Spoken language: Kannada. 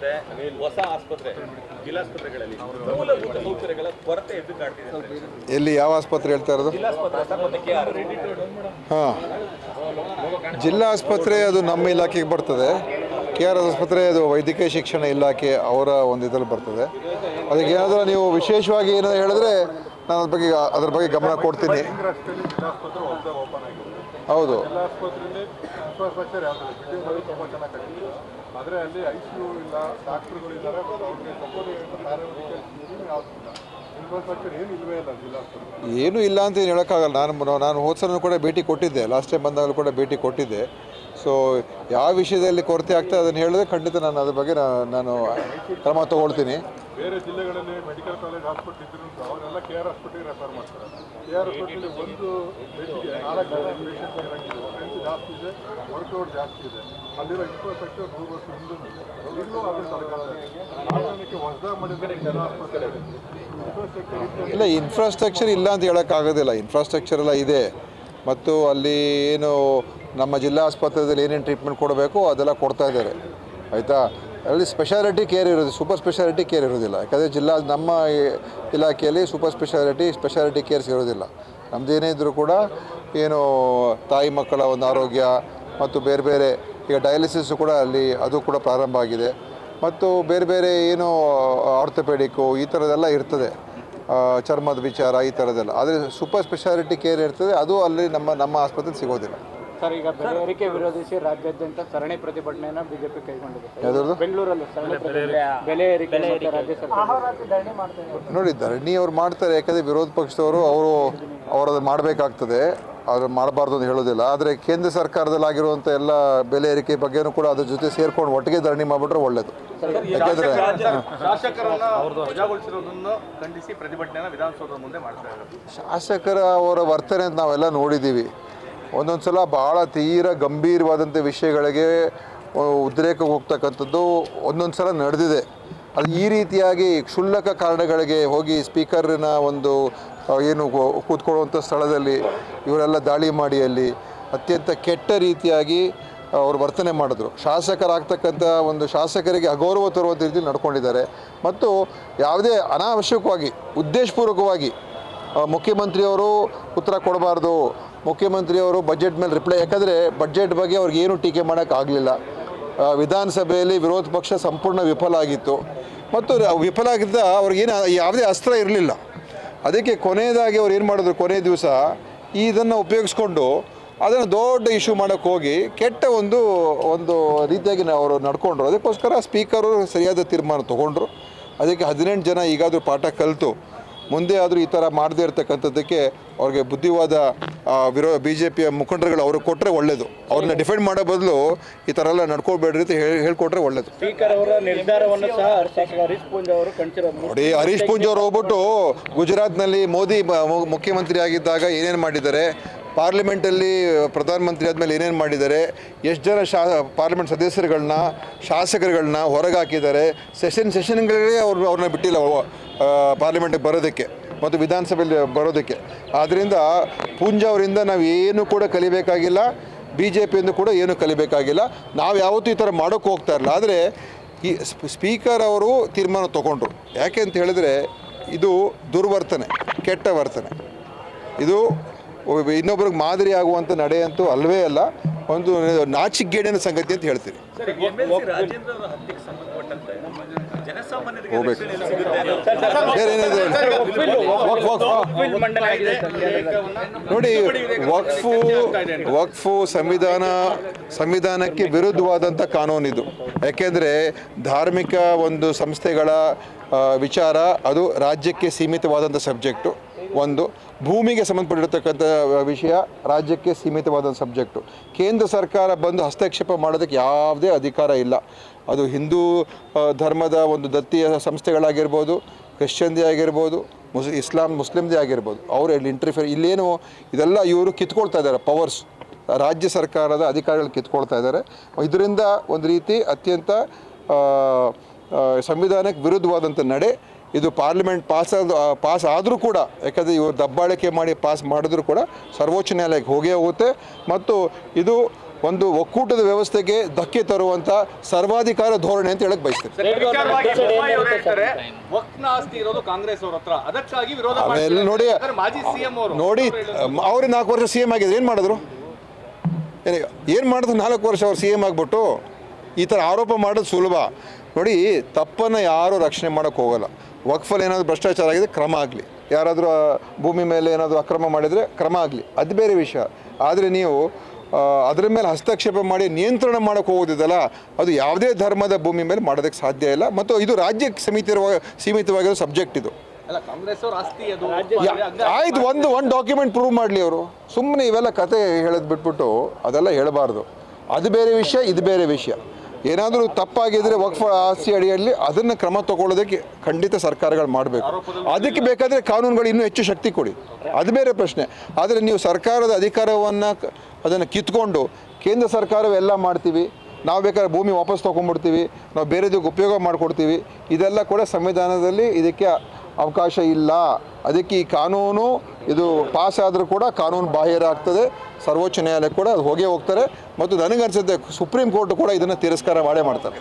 ಮತ್ತೆ ಹೊಸ ಆಸ್ಪತ್ರೆ ಜಿಲ್ಲಾಸ್ಪತ್ರೆಗಳಲ್ಲಿ ಮೂಲಭೂತ ಸೌಕರ್ಯಗಳ ಕೊರತೆ ಎದ್ದು ಕಾಡ್ತಿದೆ. ಎಲ್ಲಿ ಯಾವ ಆಸ್ಪತ್ರೆ ಹೇಳ್ತಾ ಇರೋದು. ಹಾಂ. ಜಿಲ್ಲಾ ಆಸ್ಪತ್ರೆ ಅದು ನಮ್ಮ ಇಲಾಖೆಗೆ ಬರ್ತದೆ. ಕೆ ಆರ್ ಎಸ್ ಆಸ್ಪತ್ರೆ ಅದು ವೈದ್ಯಕೀಯ ಶಿಕ್ಷಣ ಇಲಾಖೆ ಅವರ ಒಂದು ಇದರಲ್ಲಿ ಬರ್ತದೆ. ಅದಕ್ಕೆ ಏನಾದರೂ ನೀವು ವಿಶೇಷವಾಗಿ ಏನಾದರೂ ಹೇಳಿದ್ರೆ ನಾನು ಅದ್ರ ಬಗ್ಗೆ ಅದ್ರ ಬಗ್ಗೆ ಗಮನ ಕೊಡ್ತೀನಿ. ಹೌದು. ಜಿಲ್ಲಾಸ್ಪತ್ರೆಯಲ್ಲಿ ಇನ್ಫ್ರಾಸ್ಟ್ರಕ್ಚರ್ ಯಾವುದಿಲ್ಲ ಬಿಲ್ಡಿಂಗ್ಗಳು ತುಂಬ ಚೆನ್ನಾಗಿ ಆದರೆ ಅಲ್ಲಿ ಐ ಸಿ ಯು ಇಲ್ಲ ಡಾಕ್ಟ್ರುಗಳು ಇದ್ದಾರೆ ಮತ್ತು ಅವ್ರಿಗೆ ಸಪೋರ್ಟ್ ಪ್ಯಾರಾಮೆಡಿಕಲ್ ಏನು ಯಾವುದಿಲ್ಲ ಇನ್ಫ್ರಾಸ್ಟ್ರಕ್ಚರ್ ಏನು ಇಲ್ಲವೇ ಇಲ್ಲ ಏನೂ ಇಲ್ಲ ಅಂತ ಏನು ಹೇಳೋಕ್ಕಾಗಲ್ಲ. ನಾನು ನಾನು ಹೋದ ಸಲ ಕೂಡ ಭೇಟಿ ಕೊಟ್ಟಿದ್ದೆ. ಲಾಸ್ಟ್ ಟೈಮ್ ಬಂದಾಗಲೂ ಕೂಡ ಭೇಟಿ ಕೊಟ್ಟಿದ್ದೆ. ಸೊ ಯಾವ ವಿಷಯದಲ್ಲಿ ಕೊರತೆ ಆಗ್ತದೆ ಅದನ್ನು ಹೇಳಿದ್ರೆ ಖಂಡಿತ ನಾನು ಅದ್ರ ಬಗ್ಗೆ ನಾನು ಕ್ರಮ ತಗೊಳ್ತೀನಿ. ಬೇರೆ ಜಿಲ್ಲೆಗಳಲ್ಲಿ ಮೆಡಿಕಲ್ ಕಾಲೇಜ್ ಹಾಸ್ಪಿಟಲ್ ಇದ್ರು ಅವರೆಲ್ಲ ಕೆ ಆರ್ ಹಾಸ್ಪಿಟಲ್ಗೆ ರೆಫರ್ ಮಾಡ್ತಾರೆ. ಕೆ ಆರ್ ಹಾಸ್ಪಿಟಲ್ ಒಂದು ಇಲ್ಲ ಇನ್ಫ್ರಾಸ್ಟ್ರಕ್ಚರ್ ಇಲ್ಲ ಅಂತ ಹೇಳೋಕ್ಕಾಗೋದಿಲ್ಲ ಇನ್ಫ್ರಾಸ್ಟ್ರಕ್ಚರ್ ಎಲ್ಲ ಇದೆ. ಮತ್ತು ಅಲ್ಲಿ ಏನು ನಮ್ಮ ಜಿಲ್ಲಾ ಆಸ್ಪತ್ರೆಯಲ್ಲಿ ಏನೇನು ಟ್ರೀಟ್ಮೆಂಟ್ ಕೊಡಬೇಕು ಅದೆಲ್ಲ ಕೊಡ್ತಾ ಇದ್ದಾರೆ. ಆಯಿತಾ? ಅಲ್ಲಿ ಸ್ಪೆಷಾಲಿಟಿ ಕೇರ್ ಇರೋದು ಸೂಪರ್ ಸ್ಪೆಷಾಲಿಟಿ ಕೇರ್ ಇರೋದಿಲ್ಲ. ಯಾಕಂದರೆ ಜಿಲ್ಲಾ, ನಮ್ಮ ಇಲಾಖೆಯಲ್ಲಿ ಸೂಪರ್ ಸ್ಪೆಷಾಲಿಟಿ ಸ್ಪೆಷಾಲಿಟಿ ಕೇರ್ಸ್ ಇರೋದಿಲ್ಲ. ನಮ್ದು ಏನೇ ಇದ್ದರೂ ಕೂಡ ಏನು ತಾಯಿ ಮಕ್ಕಳ ಒಂದು ಆರೋಗ್ಯ ಮತ್ತು ಬೇರೆ ಬೇರೆ ಈಗ ಡಯಾಲಿಸಿಸ್ ಕೂಡ ಅಲ್ಲಿ ಅದು ಕೂಡ ಪ್ರಾರಂಭ ಆಗಿದೆ. ಮತ್ತು ಬೇರೆ ಬೇರೆ ಏನು ಆರ್ಥೋಪೆಡಿಕ್ಕು ಈ ಥರದ್ದೆಲ್ಲ ಇರ್ತದೆ. ಚರ್ಮದ ವಿಚಾರ ಈ ಥರದ್ದೆಲ್ಲ ಆದರೆ ಸೂಪರ್ ಸ್ಪೆಷಾಲಿಟಿ ಕೇರ್ ಇರ್ತದೆ. ಅದು ಅಲ್ಲಿ ನಮ್ಮ ನಮ್ಮ ಆಸ್ಪತ್ರೆ ಸಿಗೋದಿಲ್ಲ. ಸರ್ ಈಗ ಬೆಲೆ ಏರಿಕೆ ವಿರೋಧಿಸಿ ರಾಜ್ಯಾದ್ಯಂತ ಸರಣಿ ಪ್ರತಿಭಟನೆಯನ್ನ ಬಿಜೆಪಿ ಕೈಗೊಂಡಿದೆ. ಬೆಂಗಳೂರಲ್ಲಿ ಸರಣಿ ಬೆಲೆ ಏರಿಕೆ ರಾಜ್ಯ ಸರ್ಕಾರ ನೋಡಿ ಧರಣಿ ಅವ್ರು ಮಾಡ್ತಾರೆ ಯಾಕಂದ್ರೆ ವಿರೋಧ ಪಕ್ಷದವರು ಅವರು ಅವರದ್ದು ಮಾಡಬೇಕಾಗ್ತದೆ. ಅವ್ರು ಮಾಡಬಾರ್ದು ಅಂತ ಹೇಳೋದಿಲ್ಲ. ಆದರೆ ಕೇಂದ್ರ ಸರ್ಕಾರದಲ್ಲಿ ಆಗಿರುವಂಥ ಎಲ್ಲ ಬೆಲೆ ಏರಿಕೆ ಬಗ್ಗೆನೂ ಕೂಡ ಅದ್ರ ಜೊತೆ ಸೇರ್ಕೊಂಡು ಒಟ್ಟಿಗೆ ಧರಣಿ ಮಾಡಿಬಿಟ್ರೆ ಒಳ್ಳೇದು. ಯಾಕೆಂದರೆ ಶಾಸಕರ ಅವರ ವರ್ತನೆ ಅಂತ ನಾವೆಲ್ಲ ನೋಡಿದ್ದೀವಿ ಒಂದೊಂದು ಸಲ ಭಾಳ ತೀರ ಗಂಭೀರವಾದಂಥ ವಿಷಯಗಳಿಗೆ ಉದ್ರೇಕ ಹೋಗ್ತಕ್ಕಂಥದ್ದು ಒಂದೊಂದು ಸಲ ನಡೆದಿದೆ. ಅದು ಈ ರೀತಿಯಾಗಿ ಕ್ಷುಲ್ಲಕ ಕಾರಣಗಳಿಗೆ ಹೋಗಿ ಸ್ಪೀಕರ್ನ ಒಂದು ಏನು ಕೂತ್ಕೊಳ್ಳುವಂಥ ಸ್ಥಳದಲ್ಲಿ ಇವರೆಲ್ಲ ದಾಳಿ ಮಾಡಿ ಅಲ್ಲಿ ಅತ್ಯಂತ ಕೆಟ್ಟ ರೀತಿಯಾಗಿ ಅವರು ವರ್ತನೆ ಮಾಡಿದ್ರು. ಶಾಸಕರಾಗ್ತಕ್ಕಂಥ ಒಂದು ಶಾಸಕರಿಗೆ ಅಗೌರವ ತರುವಂಥ ರೀತಿ ನಡ್ಕೊಂಡಿದ್ದಾರೆ. ಮತ್ತು ಯಾವುದೇ ಅನಾವಶ್ಯಕವಾಗಿ, ಉದ್ದೇಶಪೂರ್ವಕವಾಗಿ ಮುಖ್ಯಮಂತ್ರಿಯವರು ಉತ್ತರ ಕೊಡಬಾರ್ದು ಮುಖ್ಯಮಂತ್ರಿಯವರು ಬಜೆಟ್ ಮೇಲೆ ರಿಪ್ಲೈ ಯಾಕಂದರೆ ಬಜೆಟ್ ಬಗ್ಗೆ ಅವ್ರಿಗೆ ಏನು ಟೀಕೆ ಮಾಡೋಕ್ಕಾಗಲಿಲ್ಲ ವಿಧಾನಸಭೆಯಲ್ಲಿ ವಿರೋಧ ಪಕ್ಷ ಸಂಪೂರ್ಣ ವಿಫಲ ಆಗಿತ್ತು. ಮತ್ತು ವಿಫಲ ಆಗಿದ್ದ ಅವ್ರಿಗೇನು ಯಾವುದೇ ಅಸ್ತ್ರ ಇರಲಿಲ್ಲ. ಅದಕ್ಕೆ ಕೊನೆಯದಾಗಿ ಅವ್ರು ಏನು ಮಾಡಿದ್ರು, ಕೊನೆ ದಿವಸ ಇದನ್ನು ಉಪಯೋಗಿಸ್ಕೊಂಡು ಅದನ್ನು ದೊಡ್ಡ ಇಶ್ಯೂ ಮಾಡೋಕ್ಕೆ ಹೋಗಿ ಕೆಟ್ಟ ಒಂದು ಒಂದು ರೀತಿಯಾಗಿ ಅವರು ನಡ್ಕೊಂಡ್ರು. ಅದಕ್ಕೋಸ್ಕರ ಸ್ಪೀಕರು ಸರಿಯಾದ ತೀರ್ಮಾನ ತೊಗೊಂಡ್ರು. ಅದಕ್ಕೆ ಹದಿನೆಂಟು ಜನ ಈಗಾದರೂ ಪಾಠ ಕಲಿತು. ಮುಂದೆ ಆದರೂ ಈ ಥರ ಮಾಡದೇ ಇರ್ತಕ್ಕಂಥದ್ದಕ್ಕೆ ಅವ್ರಿಗೆ ಬುದ್ಧಿವಾದ ವಿರೋ ಬಿ ಜೆ ಪಿಯ ಮುಖಂಡರುಗಳು ಅವ್ರಿಗೆ ಕೊಟ್ಟರೆ ಒಳ್ಳೆಯದು ಅವ್ರನ್ನ ಡಿಫೆಂಡ್ ಮಾಡೋ ಬದಲು ಈ ಥರ ಎಲ್ಲ ನಡ್ಕೋಬೇಡ್ರಿ ಅಂತ ಹೇಳಿ ಹೇಳ್ಕೊಟ್ರೆ ಒಳ್ಳೇದು. ಸ್ಪೀಕರ್ ಅವರ ನಿರ್ಧಾರವನ್ನು ಸಹ ಹರೀಶ್ ಪೂಂಜ್ ಅವರು ಕಣ್ಸಿರೋದು. ನೋಡಿ ಹರೀಶ್ ಪೂಂಜ್ ಅವರು ಹೋಗ್ಬಿಟ್ಟು ಗುಜರಾತ್ನಲ್ಲಿ ಮೋದಿ ಮುಖ್ಯಮಂತ್ರಿ ಆಗಿದ್ದಾಗ ಏನೇನು ಮಾಡಿದ್ದಾರೆ? ಪಾರ್ಲಿಮೆಂಟಲ್ಲಿ ಪ್ರಧಾನಮಂತ್ರಿ ಆದಮೇಲೆ ಏನೇನು ಮಾಡಿದ್ದಾರೆ? ಎಷ್ಟು ಜನ ಶಾ, ಪಾರ್ಲಿಮೆಂಟ್ ಸದಸ್ಯರುಗಳನ್ನ ಶಾಸಕರುಗಳನ್ನ ಹೊರಗೆ ಹಾಕಿದ್ದಾರೆ ಸೆಷನ್ ಸೆಷನ್ಗಳಿಗೆ ಅವ್ರು ಅವ್ರನ್ನ ಬಿಟ್ಟಿಲ್ಲ ಪಾರ್ಲಿಮೆಂಟಿಗೆ ಬರೋದಕ್ಕೆ ಮತ್ತು ವಿಧಾನಸಭೆಯಲ್ಲಿ ಬರೋದಕ್ಕೆ. ಆದ್ದರಿಂದ ಪೂಂಜಾ ಅವರಿಂದ ನಾವು ಏನು ಕೂಡ ಕಲಿಬೇಕಾಗಿಲ್ಲ ಬಿ ಜೆ ಪಿಯಿಂದ ಕೂಡ ಏನು ಕಲಿಬೇಕಾಗಿಲ್ಲ. ನಾವು ಯಾವತ್ತೂ ಈ ಥರ ಮಾಡೋಕ್ಕೆ ಹೋಗ್ತಾ ಇರಲಿಲ್ಲ. ಆದರೆ ಈ ಸ್ಪೀಕರ್ ಅವರು ತೀರ್ಮಾನ ತೊಗೊಂಡ್ರು. ಯಾಕೆ ಅಂತ ಹೇಳಿದರೆ ಇದು ದುರ್ವರ್ತನೆ, ಕೆಟ್ಟ ವರ್ತನೆ. ಇದು ಇನ್ನೊಬ್ರಿಗೆ ಮಾದರಿ ಆಗುವಂಥ ನಡೆ ಅಂತೂ ಅಲ್ವೇ ಅಲ್ಲ ಒಂದು ನಾಚಿಕೆಗೇಡಿನ ಸಂಗತಿ ಅಂತ ಹೇಳ್ತೀನಿ ಆಗಿದೆ ನೋಡಿ ವಕ್ಫು ವಕ್ಫು ಸಂವಿಧಾನ ಸಂವಿಧಾನಕ್ಕೆ ವಿರುದ್ಧವಾದಂಥ ಕಾನೂನಿದು ಯಾಕೆಂದರೆ ಧಾರ್ಮಿಕ ಒಂದು ಸಂಸ್ಥೆಗಳ ವಿಚಾರ ಅದು ರಾಜ್ಯಕ್ಕೆ ಸೀಮಿತವಾದಂಥ ಸಬ್ಜೆಕ್ಟು ಒಂದು ಭೂಮಿಗೆ ಸಂಬಂಧಪಟ್ಟಿರ್ತಕ್ಕಂಥ ವಿಷಯ ರಾಜ್ಯಕ್ಕೆ ಸೀಮಿತವಾದಂಥ ಸಬ್ಜೆಕ್ಟು ಕೇಂದ್ರ ಸರ್ಕಾರ ಬಂದು ಹಸ್ತಕ್ಷೇಪ ಮಾಡೋದಕ್ಕೆ ಯಾವುದೇ ಅಧಿಕಾರ ಇಲ್ಲ. ಅದು ಹಿಂದೂ ಧರ್ಮದ ಒಂದು ದತ್ತಿಯ ಸಂಸ್ಥೆಗಳಾಗಿರ್ಬೋದು, ಕ್ರಿಶ್ಚಿಯನ್ದೇ ಆಗಿರ್ಬೋದು, ಮುಸ್, ಇಸ್ಲಾಂ ಮುಸ್ಲಿಮ್ದೇ ಆಗಿರ್ಬೋದು. ಅವರು ಇಲ್ಲಿ ಇಂಟರ್ಫಿಯರ್ ಇಲ್ಲೇನು ಇದೆಲ್ಲ ಇವರು ಕಿತ್ಕೊಳ್ತಾ ಇದ್ದಾರೆ ಪವರ್ಸ್ ರಾಜ್ಯ ಸರ್ಕಾರದ ಅಧಿಕಾರಿಗಳು ಕಿತ್ಕೊಳ್ತಾ ಇದ್ದಾರೆ. ಇದರಿಂದ ಒಂದು ರೀತಿ ಅತ್ಯಂತ ಸಂವಿಧಾನಕ್ಕೆ ವಿರುದ್ಧವಾದಂಥ ನಡೆ ಇದು ಪಾರ್ಲಿಮೆಂಟ್ ಪಾಸ್ ಆದ ಪಾಸ್ ಆದರೂ ಕೂಡ ಯಾಕಂದರೆ ಇವರು ದಬ್ಬಾಳಿಕೆ ಮಾಡಿ ಪಾಸ್ ಮಾಡಿದ್ರು ಕೂಡ ಸರ್ವೋಚ್ಚ ನ್ಯಾಯಾಲಯಕ್ಕೆ ಹೋಗೇ ಹೋಗುತ್ತೆ. ಮತ್ತು ಇದು ಒಂದು ಒಕ್ಕೂಟದ ವ್ಯವಸ್ಥೆಗೆ ಧಕ್ಕೆ ತರುವಂತ ಸರ್ವಾಧಿಕಾರ ಧೋರಣೆ ಅಂತ ಹೇಳಕ್ ಅವೆಲ್ಲ ನೋಡಿ ನೋಡಿ ಅವ್ರಿಗೆ ನಾಲ್ಕು ವರ್ಷ ಸಿ ಎಂ ಆಗಿದ್ರು. ಏನು ಮಾಡಿದ್ರು? ಏನು ಮಾಡಿದ್ರು ನಾಲ್ಕು ವರ್ಷ ಅವ್ರು ಸಿ ಎಂ ಆಗಿಬಿಟ್ಟು? ಈ ಥರ ಆರೋಪ ಮಾಡೋದು ಸುಲಭ. ನೋಡಿ ತಪ್ಪನ್ನು ಯಾರೂ ರಕ್ಷಣೆ ಮಾಡೋಕ್ಕೆ ಹೋಗಲ್ಲ. ವಕ್ಫಲ್ಲಿ ಏನಾದರೂ ಭ್ರಷ್ಟಾಚಾರ ಆಗಿದೆ ಕ್ರಮ ಆಗಲಿ. ಯಾರಾದರೂ ಭೂಮಿ ಮೇಲೆ ಏನಾದರೂ ಅಕ್ರಮ ಮಾಡಿದರೆ ಕ್ರಮ ಆಗಲಿ. ಅದು ಬೇರೆ ವಿಷಯ. ಆದರೆ ನೀವು ಅದರ ಮೇಲೆ ಹಸ್ತಕ್ಷೇಪ ಮಾಡಿ ನಿಯಂತ್ರಣ ಮಾಡೋಕ್ಕೆ ಹೋಗೋದಿದಲ್ಲ ಅದು ಯಾವುದೇ ಧರ್ಮದ ಭೂಮಿ ಮೇಲೆ ಮಾಡೋದಕ್ಕೆ ಸಾಧ್ಯ ಇಲ್ಲ. ಮತ್ತು ಇದು ರಾಜ್ಯಕ್ಕೆ ಸೀಮಿತವಾಗಿ ಸೀಮಿತವಾಗಿರೋ ಸಬ್ಜೆಕ್ಟ್ ಇದು. ಅಲ್ಲ ಕಾಂಗ್ರೆಸ್ ಅವ್ರ ಅದು. ಯಾ- ಆಯ್ತು ಒಂದು ಒಂದು ಡಾಕ್ಯುಮೆಂಟ್ ಪ್ರೂವ್ ಮಾಡಲಿ ಅವರು. ಸುಮ್ಮನೆ ಇವೆಲ್ಲ ಕತೆ ಹೇಳೋದು ಬಿಟ್ಬಿಟ್ಟು ಅದೆಲ್ಲ ಹೇಳಬಾರ್ದು. ಅದು ಬೇರೆ ವಿಷಯ ಇದು ಬೇರೆ ವಿಷಯ. ಏನಾದರೂ ತಪ್ಪಾಗಿದ್ರೆ ವಕ್ಫ್ ಆಸ್ತಿ ಅಡಿಯಲ್ಲಿ ಅದನ್ನು ಕ್ರಮ ತಗೊಳ್ಳೋದಕ್ಕೆ ಖಂಡಿತ ಸರ್ಕಾರಗಳು ಮಾಡಬೇಕು. ಅದಕ್ಕೆ ಬೇಕಾದರೆ ಕಾನೂನುಗಳು ಇನ್ನೂ ಹೆಚ್ಚು ಶಕ್ತಿ ಕೊಡಿ. ಅದು ಬೇರೆ ಪ್ರಶ್ನೆ. ಆದರೆ ನೀವು ಸರ್ಕಾರದ ಅಧಿಕಾರವನ್ನು ಅದನ್ನು ಕಿತ್ಕೊಂಡು ಕೇಂದ್ರ ಸರ್ಕಾರವೆಲ್ಲ ಮಾಡ್ತೀವಿ. ನಾವು ಬೇಕಾದ್ರೆ ಭೂಮಿ ವಾಪಸ್ ತೊಗೊಂಡ್ಬಿಡ್ತೀವಿ. ನಾವು ಬೇರೆದಕ್ಕೆ ಉಪಯೋಗ ಮಾಡಿಕೊಡ್ತೀವಿ. ಇದೆಲ್ಲ ಕೂಡ ಸಂವಿಧಾನದಲ್ಲಿ ಇದಕ್ಕೆ ಅವಕಾಶ ಇಲ್ಲ. ಅದಕ್ಕೆ ಈ ಕಾನೂನು, ಇದು ಪಾಸ್ ಆದರೂ ಕೂಡ ಕಾನೂನು ಬಾಹಿರ ಆಗ್ತದೆ. ಸರ್ವೋಚ್ಚ ನ್ಯಾಯಾಲಯ ಕೂಡ ಅದು ಹೋಗೇ ಹೋಗ್ತಾರೆ. ಮತ್ತು ನನಗನ್ಸುತ್ತೆ ಸುಪ್ರೀಂ ಕೋರ್ಟ್ ಕೂಡ ಇದನ್ನು ತಿರಸ್ಕಾರ ಮಾಡೇ ಮಾಡ್ತಾರೆ.